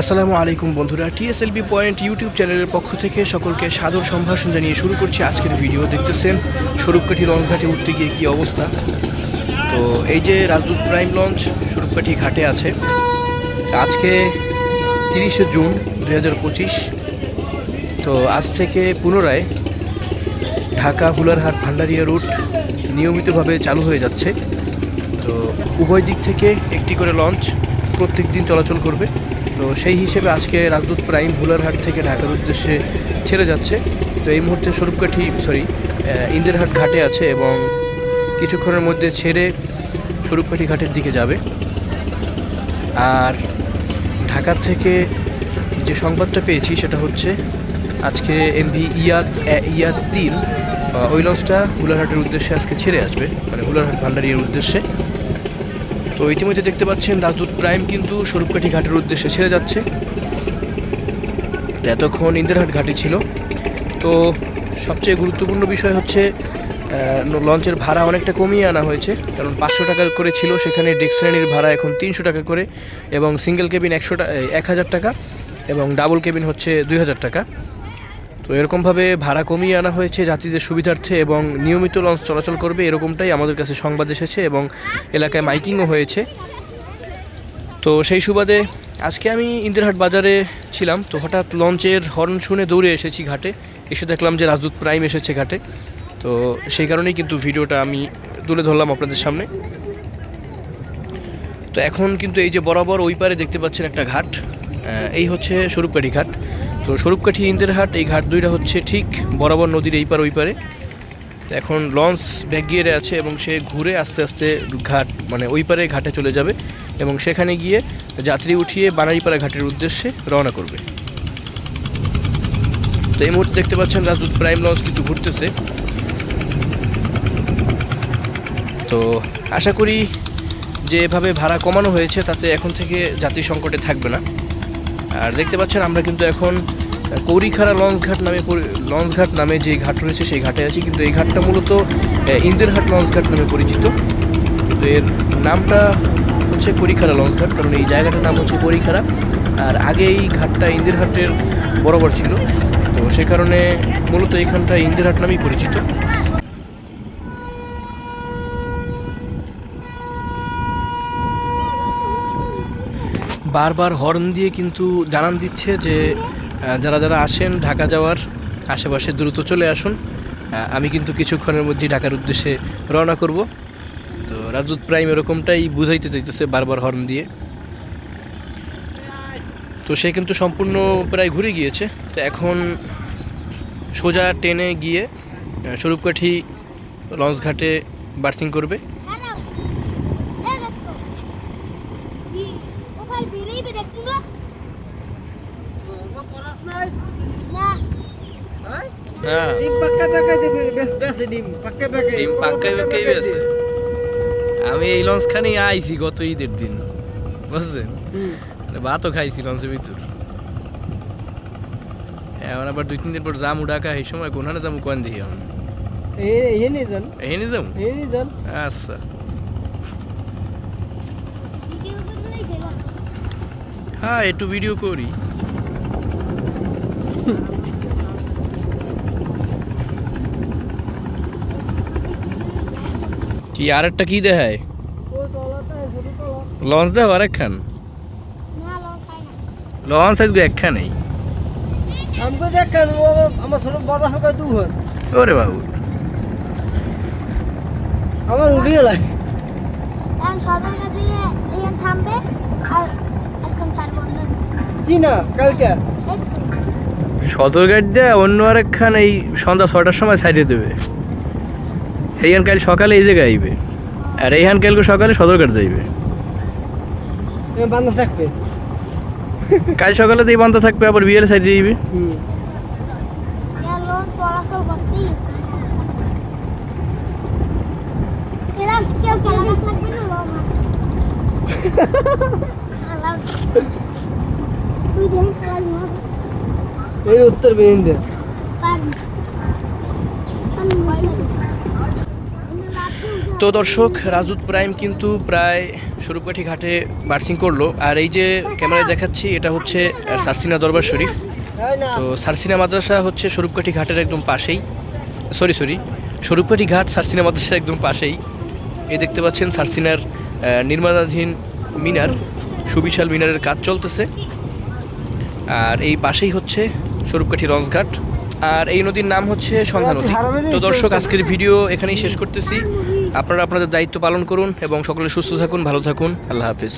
আসসালামু আলাইকুম বন্ধুরা, টিএসএলবি পয়েন্ট ইউটিউব চ্যানেলের পক্ষ থেকে সকলকে সাদর সম্ভাষণ জানিয়ে শুরু করছি আজকের ভিডিও। দেখতেছেন লঞ্চ ঘাটে উঠতে গিয়ে কী অবস্থা? তো এই যে রাজদূত প্রাইম লঞ্চ স্বরূপকাঠি ঘাটে আছে। আজকে তিরিশে জুন দু হাজার পঁচিশ। তো আজ থেকে পুনরায় ঢাকা হুলারহাট ভান্ডারিয়া রুট নিয়মিতভাবে চালু হয়ে যাচ্ছে। তো উভয় দিক থেকে একটি করে লঞ্চ প্রত্যেক দিন চলাচল করবে। তো সেই হিসেবে আজকে রাজদূত প্রাইম হুলারহাট থেকে ঢাকার উদ্দেশ্যে ছেড়ে যাচ্ছে। তো এই মুহূর্তে স্বরূপকাঠি সরি ইন্দিরহাট ঘাটে আছে এবং কিছুক্ষণের মধ্যে ছেড়ে স্বরূপকাঠি ঘাটের দিকে যাবে। আর ঢাকা থেকে যে সংবাদটা পেয়েছি সেটা হচ্ছে আজকে এমভি ইয়াদ ইয়াদ তিন ওই লঞ্চটা হুলারহাটের উদ্দেশ্যে আজকে ছেড়ে আসবে মানে হুলারহাট ভান্ডারিয়ার উদ্দেশ্যে। তো ইতিমধ্যে দেখতে পাচ্ছেন রাজদূত প্রাইম কিন্তু স্বরূপকাঠি ঘাটের উদ্দেশ্যে ছেড়ে যাচ্ছে। তো এতক্ষণ ইন্দিরহাট ঘাটে ছিল। তো সবচেয়ে গুরুত্বপূর্ণ বিষয় হচ্ছে লঞ্চের ভাড়া অনেকটা কমিয়ে আনা হয়েছে। কারণ পাঁচশো টাকা করে ছিল, সেখানে ডেক শ্রেণির ভাড়া এখন তিনশো টাকা করে এবং সিঙ্গেল কেবিন একশো টাকা এক হাজার টাকা এবং ডাবল কেবিন হচ্ছে দুই হাজার টাকা। তো এরকমভাবে ভাড়া কমিয়ে আনা হয়েছে যাত্রীদের সুবিধার্থে এবং নিয়মিত লঞ্চ চলাচল করবে এরকমটাই আমাদের কাছে সংবাদ এসেছে এবং এলাকায় মাইকিংও হয়েছে। তো সেই সুবাদে আজকে আমি ইন্দিরহাট বাজারে ছিলাম, তো হঠাৎ লঞ্চের হর্ন শুনে দৌড়ে এসেছি ঘাটে। এসে দেখলাম যে রাজদূত প্রাইম এসেছে ঘাটে। তো সেই কারণেই কিন্তু ভিডিওটা আমি তুলে ধরলাম আপনাদের সামনে। তো এখন কিন্তু এই যে বরাবর ওই পারে দেখতে পাচ্ছেন একটা ঘাট এই হচ্ছে স্বরূপকাঠি ঘাট। তো স্বরূপকাঠি ইন্দিরহাট এই ঘাট দুইটা হচ্ছে ঠিক বরাবর নদীর এই পার, ওই পারে। এখন লঞ্চ ব্যাক গিয়ারে আছে এবং সে ঘুরে আস্তে আস্তে ঘাট মানে ওই পারে ঘাটে চলে যাবে এবং সেখানে গিয়ে যাত্রী উঠিয়ে বানারীপাড়া ঘাটের উদ্দেশ্যে রওনা করবে। তো এই মুহূর্তে দেখতে পাচ্ছেন রাজদূত প্রাইম লঞ্চ কিন্তু ঘুরতেছে। তো আশা করি যে এভাবে ভাড়া কমানো হয়েছে, তাতে এখন থেকে যাত্রী সংকটে থাকবে না। আর দেখতে পাচ্ছেন, আমরা কিন্তু এখন কৌরিখাড়া লঞ্চ ঘাট নামে পরি- লঞ্চ ঘাট নামে যে ঘাট রয়েছে, সেই ঘাটে আছি। কিন্তু এই ঘাটটা মূলত ইন্দিরহাট লঞ্চ ঘাট নামে পরিচিত। কিন্তু এর নামটা হচ্ছে করিখাড়া লঞ্চ ঘাট, কারণ এই জায়গাটার নাম হচ্ছে করিখাড়া। আর আগে এই ঘাটটা ইন্দিরহাটের বরাবর ছিল। তো সে কারণে মূলত এইখানটা ইন্দিরহাট নামেই পরিচিত। বারবার হর্ন দিয়ে কিন্তু জানান দিচ্ছে যে যারা যারা আসেন ঢাকা যাওয়ার আশেপাশে দ্রুত চলে আসুন। আমি কিন্তু কিছুক্ষণের মধ্যেই ঢাকার উদ্দেশ্যে রওনা করব। তো রাজদূত প্রাইম এরকমটাই বুঝাইতে চাইতেছে বারবার হর্ন দিয়ে। তো সে কিন্তু সম্পূর্ণ প্রায় ঘুরে গিয়েছে। তো এখন সোজা টেনে গিয়ে স্বরূপকাঠি লঞ্চ ঘাটে বার্থিং করবে। না, হ্যাঁ। ডিম পাক্কা পাক্কা দিবি বেশ বেশ ডিম পাক্কা পাক্কা ডিম পাক্কাই পাক্কাই বেছে। আমি এই লঞ্চ খানেই আইছি গত ঈদের দিন বুঝছেন? আরে ভাতও খাইছি লঞ্চের ভিতর। এখন আবার দুই তিন দিন পর জামু ডাকা এই সময় কোনখানে জামু কোন দিই এখন? জান আচ্ছা। হ্যাঁ একটু ভিডিও করি। কি আর একটা কি দেখায়? লঞ্চ দেখ আর একখান। লঞ্চ আজকে একখানেই। দেখেন ও আমার ছোট বড় হাকা দু হন ওরে বাবু। আমার উড়িয়ে লাই। এখন সদরঘাট দিয়ে এখানে থামবে আর এখন ছাড়বো না। কালকে। তো। সদরঘাট দিয়ে অন্য আরেকখান এই সন্ধ্যা ছটার সময় ছাড়িয়ে দেবে। এইখান কাল সকালে এই জায়গায় আইবে। আর এইখান কালকে সকালে সদরঘাট যাইবে। বান্ধা থাকবে। কাল সকালে তো এই বান্ধা থাকবে আবার বিয়ের সাইডে যাইবে এই উত্তর বেহিন্দে তো দর্শক, রাজদূত প্রাইম কিন্তু প্রায় স্বরূপকাঠি ঘাটে বার্সিং করল। আর এই যে ক্যামেরায় দেখাচ্ছি, এটা হচ্ছে সারসিনা দরবার শরীফ। তো সারসিনা মাদ্রাসা হচ্ছে স্বরূপকাঠি ঘাটের একদম পাশেই। সরি সরি স্বরূপকাঠি ঘাট সারসিনা মাদ্রাসার একদম পাশেই। এই দেখতে পাচ্ছেন সারসিনার নির্মাণাধীন মিনার, সুবিশাল মিনারের কাজ চলতেছে। আর এই পাশেই হচ্ছে স্বরূপকাঠি রঞ্জঘাট আর এই নদীর নাম হচ্ছে সন্ধ্যা নদী। তো দর্শক আজকের ভিডিও এখানেই শেষ করতেছি। আপনারা আপনাদের দায়িত্ব পালন করুন এবং সকলে সুস্থ থাকুন ভালো থাকুন। আল্লাহ হাফিজ।